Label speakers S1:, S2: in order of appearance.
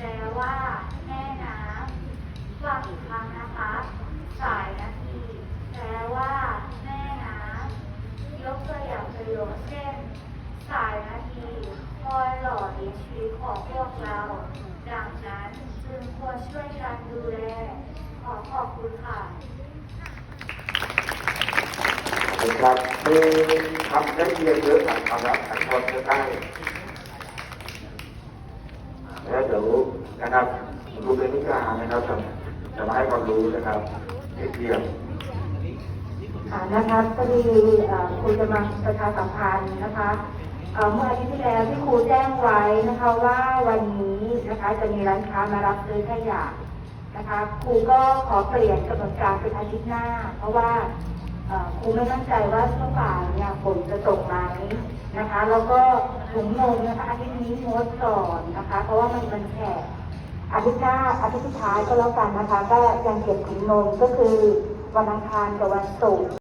S1: แปลว่า แม่น้ำฟังอีกครั้งนะคะ สายนาที แปลว่า แม่น้ำยกตัวอย่างประโยคเช่น สายนาทีคอยหล่อเลี้ยงชีวิตของพวกเรา ดังนั้นจึงควรช่วยกันดูแล ขอขอบคุณค่ะ
S2: ครับมีคำได้เรียนเยอะหลังคำรับอันคนใกล้ แล้วเดี๋ยวนะครับดูเป็นนิกานะครับจะจะมาให้ความรู้นะครับให้เทียม
S3: ค่ะนะคะพอดีเอ่อครูจะมาประชาสัมพันธ์นะคะเอ่อเมื่ออาทิตย์ที่แล้วที่ครูแจ้งไว้นะคะว่าวันนี้นะคะจะมีร้านค้ามารับซื้อขยะนะคะครูก็ขอเปลี่ยนกำหนดการเป็นอาทิตย์หน้า เพราะว่า เอ่อครูไม่มั่นใจว่าช่วงบ่ายเนี่ยฝนจะตกไหมนะคะ แล้วก็ถุงนมนะคะอาทิตย์นี้งดก่อนนะคะ เพราะว่ามันมันแฉะอาทิตย์หน้าอาทิตย์สุดท้ายก็แล้วกันนะคะ ก็ยังเก็บถุงนมก็คือวันอังคารกับวันศุกร์